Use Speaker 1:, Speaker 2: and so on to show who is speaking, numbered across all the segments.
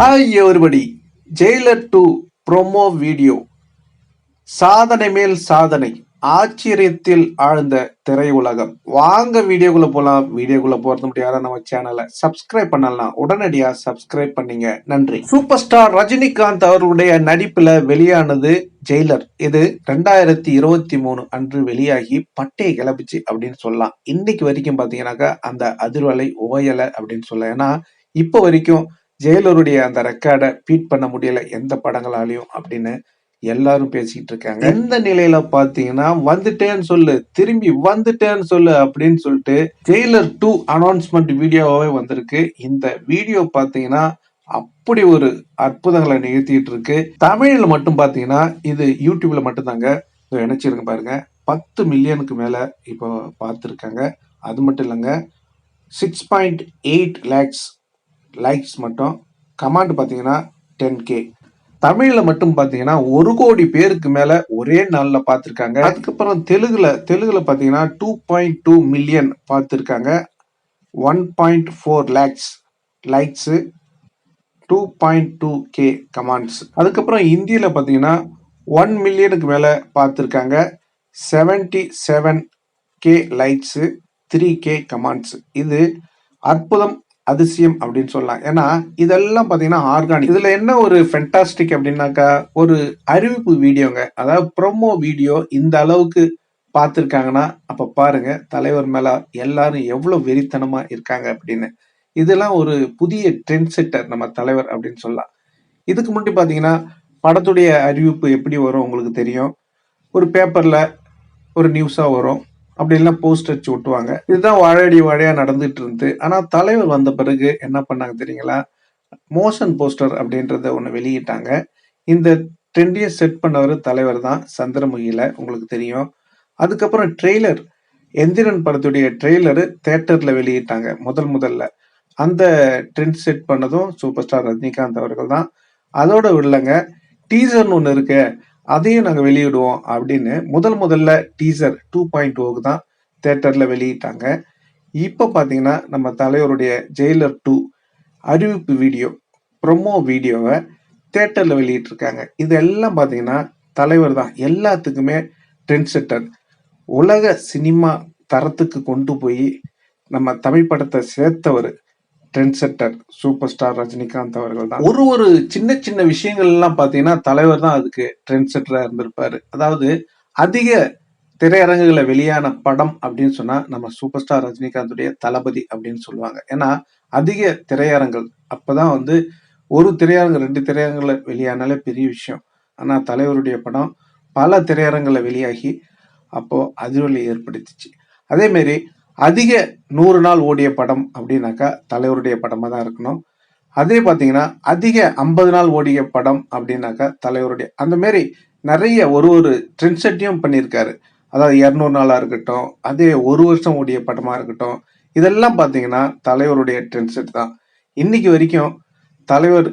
Speaker 1: Hi everybody Jailer two promo video சாதனை மேல் சாதனை. ஆச்சரியத்தில் ஆழ்ந்த திரையுலகம். வாங்க வீடியோக்குள்ள போலாம். வீடியோக்குள்ள போறது முடியாத நம்ம சேனலை சப்ஸ்கிரைப் பண்ணலாம். உடனடியா சப்ஸ்கிரைப் பண்ணீங்க. நன்றி. சூப்பர் ஸ்டார் ரஜினிகாந்த் அவர்களுடைய நடிப்புல வெளியானது ஜெயிலர். இது ரெண்டாயிரத்தி இருபத்தி மூணு அன்று வெளியாகி பட்டையை கிளப்பிச்சு அப்படின்னு சொல்லலாம். இன்னைக்கு வரைக்கும் பாத்தீங்கன்னாக்கா அந்த அதிர்வலை ஓயலை அப்படின்னு சொல்லலாம். ஏன்னா இப்போ வரைக்கும் ஜெயிலருடைய அந்த ரெக்கார்டை பீட் பண்ண முடியல எந்த படங்களாலையும் அப்படின்னு எல்லாரும் பேசிக்கிட்டு இருக்காங்க. எந்த நிலையில பாத்தீங்கன்னா வந்துட்டேன்னு சொல்லு திரும்பி வந்துட்டேன்னு சொல்லு அப்படின்னு சொல்லிட்டு ஜெயிலர் டூ அனௌன்ஸ்மெண்ட் வீடியோவே வந்திருக்கு. இந்த வீடியோ பாத்தீங்கன்னா அப்படி ஒரு அற்புதங்களை நிகழ்த்திட்டு இருக்கு. தமிழ்ல மட்டும் பாத்தீங்கன்னா இது யூடியூப்ல மட்டும்தாங்க. இணைச்சிருங்க பாருங்க. பத்து மில்லியனுக்கு மேல இப்போ பார்த்துருக்காங்க அது மட்டும் இல்லைங்க six point eight lakhs likes மட்டும் கமெண்ட் பார்த்தீங்கன்னா டென் கே தமிழில் மட்டும் பார்த்தீங்கன்னா ஒரு கோடி பேருக்கு மேலே ஒரே நாளில் பார்த்துருக்காங்க. அதுக்கப்புறம் தெலுங்குல தெலுங்குல பார்த்தீங்கன்னா டூ பாயிண்ட் டூ மில்லியன் பார்த்துருக்காங்க. One point four lakhs likes two point two K comments அதுக்கப்புறம் இந்தியில் பார்த்தீங்கன்னா ஒன் மில்லியனுக்கு மேலே பார்த்துருக்காங்க. Seventy seven K likes three K comments இது அற்புதம். அதிசயம் அப்படின்னு சொல்லலாம். ஏன்னா இதெல்லாம் பார்த்தீங்கன்னா ஆர்கானிக் இதுல என்ன ஒரு ஃபென்டாஸ்டிக் அப்படின்னாக்கா ஒரு அறிவிப்பு வீடியோங்க. அதாவது ப்ரோமோ வீடியோ இந்த அளவுக்கு பார்த்துருக்காங்கன்னா அப்ப பாருங்க தலைவர் மேல எல்லாரும் எவ்வளவு வெறித்தனமா இருக்காங்க அப்படின்னு. இதெல்லாம் ஒரு புதிய ட்ரெண்ட் செட்டர் நம்ம தலைவர் அப்படின்னு சொல்லலாம். இதுக்கு முன்னாடி பார்த்தீங்கன்னா படத்துடைய அறிவிப்பு எப்படி வரும் உங்களுக்கு தெரியும். ஒரு பேப்பர்ல ஒரு நியூஸா வரும். அப்படி இல்லைன்னா போஸ்ட் வச்சு ஒட்டுவாங்க. இதுதான் வாழையடி வாழையா நடந்துட்டு இருந்து ஆனா தலைவர் வந்த பிறகு என்ன பண்ணாங்க தெரியுங்களா? மோஷன் போஸ்டர் அப்படின்றத ஒன்று வெளியிட்டாங்க. இந்த ட்ரெண்டியை செட் பண்ணவர் தலைவர் தான் சந்திரமுகியில உங்களுக்கு தெரியும். அதுக்கப்புறம் ட்ரெய்லர் எந்திரன் படத்துடைய ட்ரெய்லரு தேட்டர்ல வெளியிட்டாங்க முதல் முதல்ல. அந்த ட்ரெண்ட் செட் பண்ணதும் சூப்பர் ஸ்டார் ரஜினிகாந்த் அவர்கள் தான் அதோட இல்லைங்க டீசர்னு ஒன்று இருக்கு அதையும் நாங்கள் வெளியிடுவோம் அப்படின்னு முதல் முதல்ல டீசர் டூ பாயிண்ட் ஓக்கு தான் தேட்டரில் வெளியிட்டாங்க. இப்போ பார்த்தீங்கன்னா நம்ம தலைவருடைய ஜெயிலர் டூ அறிவிப்பு வீடியோ ப்ரொமோ வீடியோவை தேட்டரில் வெளியிட்டிருக்காங்க. இதெல்லாம் பார்த்தீங்கன்னா தலைவர் தான் எல்லாத்துக்குமே ட்ரெண்ட் செட்டர் உலக சினிமா தரத்துக்கு கொண்டு போய் நம்ம தமிழ் படத்தை சேர்த்தவர். Trend setter super star Rajinikanth அவர்கள் தான் ஒரு ஒரு சின்ன சின்ன விஷயங்கள் எல்லாம் பாத்தீங்கன்னா தலைவர் தான் அதுக்கு ட்ரெண்ட் செட்டராக இருந்திருப்பாரு. அதாவது அதிக திரையரங்குகளை வெளியான படம் அப்படின்னு சொன்னா நம்ம சூப்பர் ஸ்டார் ரஜினிகாந்துடைய தளபதி அப்படின்னு சொல்லுவாங்க. ஏன்னா அதிக திரையரங்கள் அப்பதான் வந்து ஒரு திரையரங்கு ரெண்டு திரையரங்குல வெளியானாலே பெரிய விஷயம். ஆனா தலைவருடைய படம் பல திரையரங்குல வெளியாகி அப்போ அதிர்வலை ஏற்படுத்திச்சு. அதே மாதிரி அதிக நூறு நாள் ஓடிய படம் அப்படின்னாக்கா தலைவருடைய படமாக தான் இருக்கணும். அதே பார்த்தீங்கன்னா அதிக ஐம்பது நாள் ஓடிய படம் அப்படின்னாக்கா தலைவருடைய அந்த மாரி நிறைய ஒரு ஒரு ட்ரெண்ட் செட்டையும் பண்ணியிருக்காரு. அதாவது இரநூறு நாளாக இருக்கட்டும் அதே ஒரு வருஷம் ஓடிய படமாக இருக்கட்டும் இதெல்லாம் பார்த்தீங்கன்னா தலைவருடைய ட்ரெண்ட் செட் தான். இன்னைக்கு வரைக்கும் தலைவர்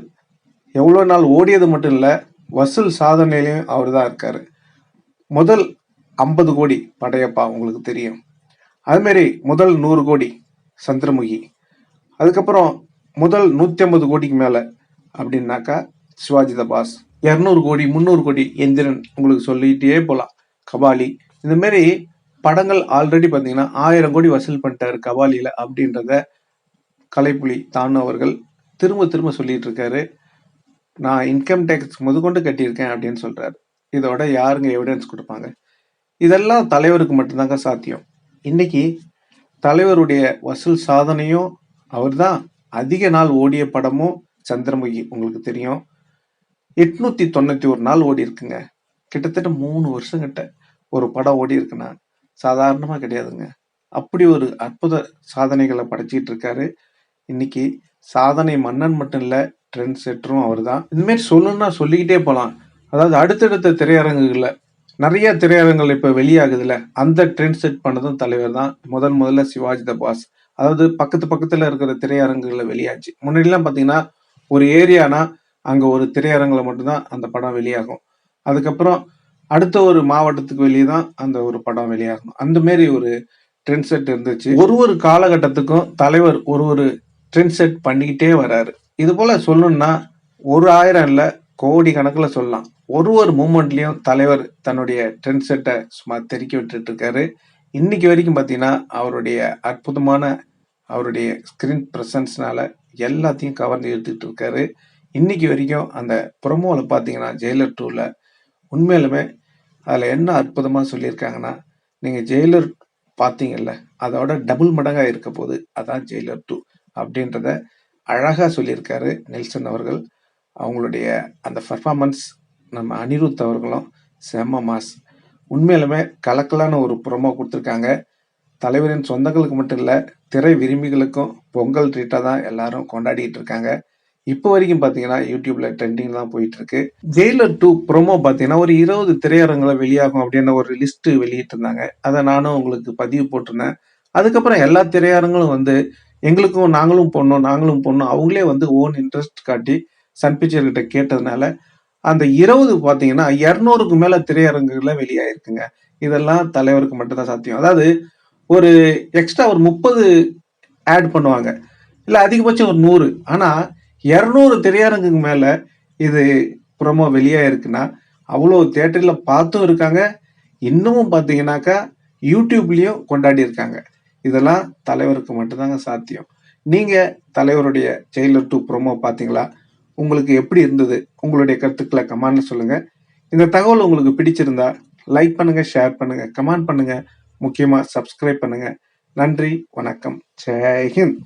Speaker 1: எவ்வளோ நாள் ஓடியது மட்டும் இல்லை வசூல் சாதனையிலையும் அவர் தான் இருக்கார். முதல் ஐம்பது கோடி படையப்பா உங்களுக்கு தெரியும். அதுமாரி முதல் நூறு கோடி சந்திரமுகி. அதுக்கப்புறம் முதல் நூற்றி ஐம்பது கோடிக்கு மேலே அப்படின்னாக்கா சிவாஜி த பாஸ் இரநூறு கோடி முந்நூறு கோடி எந்திரன் உங்களுக்கு சொல்லிகிட்டே போகலாம் கபாலி. இந்தமாரி படங்கள் ஆல்ரெடி பார்த்தீங்கன்னா ஆயிரம் கோடி வசூல் பண்ணிட்டாரு கபாலியில் அப்படின்றத கலைப்புலி தானு அவர்கள் திரும்ப திரும்ப சொல்லிட்டு இருக்காரு. நான் இன்கம் டேக்ஸ் முதற்கொண்டு கட்டியிருக்கேன் அப்படின்னு சொல்கிறாரு இதோட யாருங்க எவிடன்ஸ் கொடுப்பாங்க? இதெல்லாம் தலைவருக்கு மட்டும்தாங்க சாத்தியம். இன்னைக்கு தலைவருடைய வசூல் சாதனையும் அவர்தான். அதிக நாள் ஓடிய படமும் சந்திரமுகி உங்களுக்கு தெரியும். எட்நூத்தி தொண்ணூத்தி ஒரு நாள் ஓடி இருக்குங்க. கிட்டத்தட்ட மூணு வருஷம் கிட்ட ஒரு படம் ஓடி இருக்குன்னா சாதாரணமா கிடையாதுங்க. அப்படி ஒரு அற்புத சாதனைகளை படைச்சிட்டு இருக்காரு. இன்னைக்கு சாதனை மன்னன் மட்டும் இல்ல ட்ரெண்ட் செட்டரும் அவர் தான் இதுமாரி சொல்லணும்னா சொல்லிக்கிட்டே போகலாம் அதாவது அடுத்தடுத்த திரையரங்குகளில் நிறைய திரையரங்குகள் இப்போ வெளியாகுதுல. அந்த ட்ரெண்ட் செட் பண்ணதும் தலைவர் தான் முதல் முதல்ல சிவாஜி த பாஸ். அதாவது பக்கத்து பக்கத்தில் இருக்கிற திரையரங்குகளில் வெளியாச்சு. முன்னாடிலாம் பார்த்தீங்கன்னா ஒரு ஏரியானா அங்கே ஒரு திரையரங்கில் மட்டும்தான் அந்த படம் வெளியாகும். அதுக்கப்புறம் அடுத்த ஒரு மாவட்டத்துக்கு வெளியே தான் அந்த ஒரு படம் வெளியாகும். அந்த மாரி ஒரு ட்ரெண்ட் செட் இருந்துச்சு. ஒரு ஒரு காலகட்டத்துக்கும் தலைவர் ஒரு ஒரு ட்ரெண்ட் செட் பண்ணிக்கிட்டே வராரு. இது போல சொல்லணும்னா ஒரு ஆயிரம் இல்லை கோடி கணக்கில் சொல்லலாம். ஒரு ஒரு மூமெண்ட்லேயும் தலைவர் தன்னுடைய ட்ரெண்ட் செட்டை சும்மா தெறிக்க விட்டுட்டு இருக்காரு. இன்னைக்கு வரைக்கும் பார்த்தீங்கன்னா, அவருடைய அற்புதமான அவருடைய ஸ்கிரீன் ப்ரெசன்ஸ்னால எல்லாத்தையும் கவர்ந்து இழுத்துட்டு இருக்காரு. இன்னைக்கு வரைக்கும் அந்த ப்ரோமோல பார்த்தீங்கன்னா, ஜெயிலர் டூவில் உண்மையிலுமே அதில் என்ன அற்புதமாக சொல்லியிருக்காங்கன்னா, நீங்கள் ஜெயிலர் பார்த்தீங்கல்ல, அதோட டபுள் மடங்காக இருக்க போது. அதான் ஜெயிலர் டூ அப்படின்றத அழகாக சொல்லியிருக்காரு நெல்சன் அவர்கள். அவங்களுடைய அந்த பர்ஃபார்மன்ஸ் நம்ம அனிருத் அவர்களும் செம்ம மாஸ். உண்மையிலுமே கலக்கலான ஒரு ப்ரோமோ கொடுத்துருக்காங்க தலைவரின் சொந்தங்களுக்கு மட்டும் இல்லை திரை விரும்பிகளுக்கும் பொங்கல் ட்ரீட்டாக தான் எல்லாரும் கொண்டாடிட்டு இருக்காங்க. இப்போ வரைக்கும் பார்த்தீங்கன்னா, யூடியூப்ல ட்ரெண்டிங் தான் போயிட்டு இருக்கு. ஜெயிலர் டூ ப்ரோமோ பார்த்தீங்கன்னா, ஒரு 20 திரையரங்குல வெளியாகும் அப்படின்னு ஒரு லிஸ்ட் வெளியிட்டிருந்தாங்க. அதை நானும் உங்களுக்கு பதிவு போட்டிருந்தேன். அதுக்கப்புறம் எல்லா திரையரங்களும் வந்து எங்களுக்கும் நாங்களும் போடணும், நாங்களும் போடணும். அவங்களே வந்து ஓன் இன்ட்ரெஸ்ட் காட்டி சன் பிக்சர்கிட்ட கேட்டதுனால, அந்த 20 பார்த்தீங்கன்னா இரநூறுக்கு மேலே திரையரங்குகளில் வெளியாயிருக்குங்க. இதெல்லாம் தலைவருக்கு மட்டும்தான் சாத்தியம். அதாவது ஒரு எக்ஸ்ட்ரா ஒரு 30 ஆட் பண்ணுவாங்க. இல்லை அதிகபட்சம் ஒரு நூறு ஆனால் இரநூறு திரையரங்குக்கு மேலே இது ப்ரோமோ வெளியாயிருக்குன்னா, அவ்வளோ தேட்டரில் பார்த்தும் இருக்காங்க. இன்னமும் பார்த்தீங்கன்னாக்கா, யூடியூப்லேயும் கொண்டாடி இருக்காங்க. இதெல்லாம் தலைவருக்கு மட்டும்தாங்க சாத்தியம். நீங்கள் தலைவருடைய ஜெயிலர் 2 ப்ரோமோ பார்த்தீங்களா? உங்களுக்கு எப்படி இருந்தது? உங்களுடைய கருத்துக்களை கமெண்ட்ல சொல்லுங்க. இந்த தகவல் உங்களுக்கு பிடிச்சிருந்தா லைக் பண்ணுங்க, ஷேர் பண்ணுங்க, கமெண்ட் பண்ணுங்க. முக்கியமா சப்ஸ்கிரைப் பண்ணுங்க. நன்றி, வணக்கம். ஜெய்ஹிந்த்